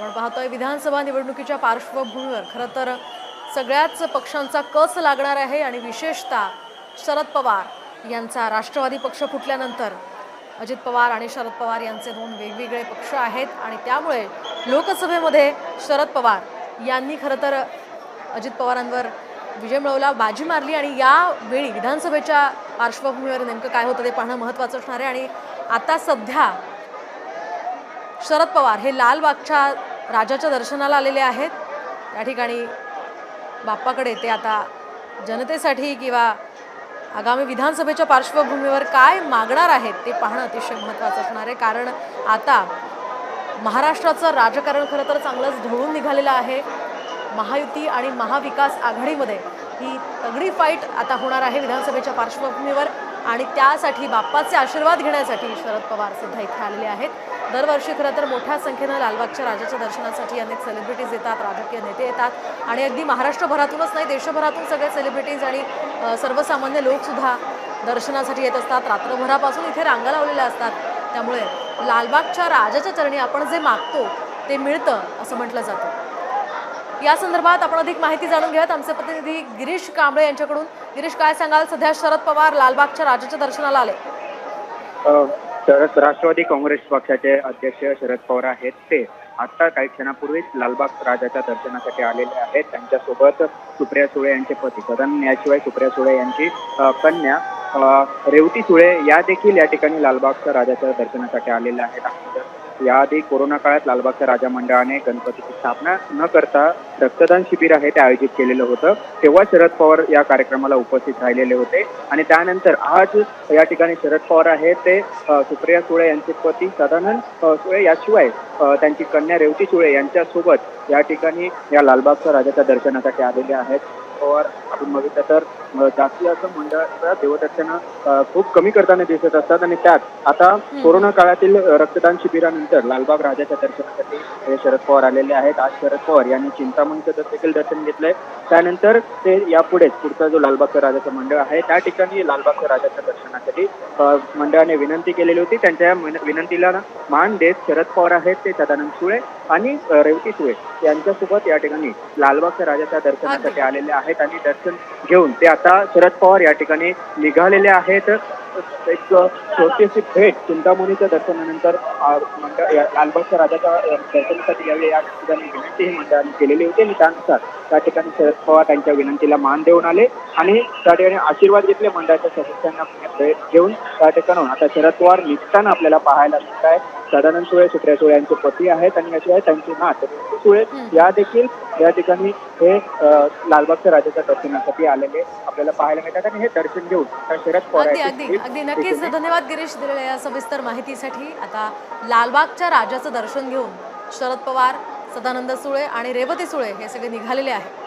आपण पाहतोय विधानसभा निवडणुकीच्या पार्श्वभूमीवर खरं तर सगळ्याच पक्षांचा कस लागणार आहे आणि विशेषतः शरद पवार यांचा राष्ट्रवादी पक्ष फुटल्यानंतर अजित पवार आणि शरद पवार यांचे दोन वेगवेगळे पक्ष आहेत आणि त्यामुळे लोकसभेमध्ये शरद पवार यांनी खरं तर अजित पवारांवर विजय मिळवला बाजी मारली आणि यावेळी विधानसभेच्या पार्श्वभूमीवर नेमकं काय होतं ते पाहणं महत्त्वाचं असणार आहे. आणि आता सध्या शरद पवार हे लालबागच्या राजाच्या दर्शनाला आलेले आहेत. त्या ठिकाणी बाप्पाकडे ते आता जनतेसाठी किंवा आगामी विधानसभेच्या पार्श्वभूमीवर काय मागणार आहेत ते पाहणं अतिशय महत्त्वाचं असणार आहे. कारण आता महाराष्ट्राचं राजकारण खरं तर चांगलंच ढवळून निघालेलं आहे. महायुती आणि महाविकास आघाडीमध्ये ही तगडी फाईट आता होणार आहे विधानसभेच्या पार्श्वभूमीवर. आणि त्यासाठी बाप्पाचे आशीर्वाद घेण्यासाठी शरद पवार सुद्धा इथे आलेले आहेत. दरवर्षी खरं तर मोठ्या संख्येनं लालबागच्या राजाच्या दर्शनासाठी अनेक सेलिब्रिटीज येतात राजकीय नेते येतात. आणि अगदी महाराष्ट्रभरातूनच नाही देशभरातून सगळे सेलिब्रिटीज आणि सर्वसामान्य लोकसुद्धा दर्शनासाठी येत असतात. रात्रभरापासून इथे रांगा लावलेल्या असतात. त्यामुळे लालबागच्या राजाच्या चरणी आपण जे मागतो ते मिळतं असं म्हटलं जातं. या संदर्भात आपण अधिक माहिती जाणून घेऊयात. आमचे प्रतिनिधी गिरीश कांबळे यांच्याकडून. गिरीश काय सांगाल? सध्या शरद पवार लालबागच्या राजाच्या दर्शनाला आले. राष्ट्रवादी काँग्रेस पक्षाचे अध्यक्ष शरद पवार आहेत ते. आता काही क्षणापूर्वीच लालबाग राजाच्या दर्शनासाठी आलेले आहेत. त्यांच्यासोबत सुप्रिया सुळे यांचे पती. सदन याशिवाय सुप्रिया सुळे यांची कन्या रेवती सुळे या देखील या ठिकाणी लालबागच्या राजाच्या दर्शनासाठी आलेल्या आहेत. याआधी कोरोना काळात लालबागच्या राजा मंडळाने गणपतीची स्थापना न करता रक्तदान शिबिर आहे ते आयोजित केलेलं होतं. तेव्हा शरद पवार या कार्यक्रमाला उपस्थित राहिलेले होते. आणि त्यानंतर आज या ठिकाणी शरद पवार आहेत ते सुप्रिया सुळे यांचे पती सदानंद सुळे याशिवाय त्यांची कन्या रेवती सुळे यांच्यासोबत या ठिकाणी या लालबागच्या राजाच्या दर्शनासाठी आलेले आहेत. पवार आपण बघितलं तर जास्ती असं मंडळाचं देवदर्शन खूप कमी करताना दिसत असतात आणि त्यात आता कोरोना काळातील रक्तदान शिबिरानंतर लालबाग राजाच्या दर्शनासाठी हे शरद पवार आलेले आहेत. आज शरद पवार यांनी चिंतामणीचं देखील दर्शन घेतलंय. त्यानंतर ते यापुढेच पुढचा जो लालबागचा राजाचं मंडळ आहे त्या ठिकाणी लालबागच्या राजाच्या दर्शनासाठी मंडळाने विनंती केलेली होती. त्यांच्या विन- विनंतीला मान देत शरद पवार आहेत ते सदानंद सुळे आणि रेवती सुळे यांच्यासोबत या ठिकाणी लालबागच्या राजाच्या दर्शनासाठी आलेले आहेत. आणि दर्शन घेऊन ते आता शरद पवार या ठिकाणी निघालेले आहेत. एक छोटीशी भेट चिंतामणीच्या दर्शनानंतर मंडळ लालबागच्या राजाच्या दर्शनासाठी यावे या ठिकाणी विनंती ही मंडळाने केलेली होती आणि त्यानुसार त्या ठिकाणी शरद पवार त्यांच्या विनंतीला मान देऊन आले आणि त्या ठिकाणी आशीर्वाद घेतले. मंडळाच्या सदस्यांना भेट घेऊन त्या ठिकाणाहून आता शरद पवार निघताना आपल्याला पाहायला मिळत आहे. सदानंद सुळे सुप्रिया सुळे यांचे पती आहेत आणि याशिवाय त्यांचे नात सुळे या देखील या ठिकाणी हे लालबागच्या राजाच्या दर्शनासाठी आलेले आपल्याला पाहायला मिळतात आणि हे दर्शन घेऊन शरद पवार अगदी अगदी नक्कीच. धन्यवाद गिरीश दिलेल्या या सविस्तर माहितीसाठी. आता लालबागच्या राजाचं दर्शन घेऊन शरद पवार सदानंद सुळे आणि रेवती सुळे हे सगळे निघालेले आहेत.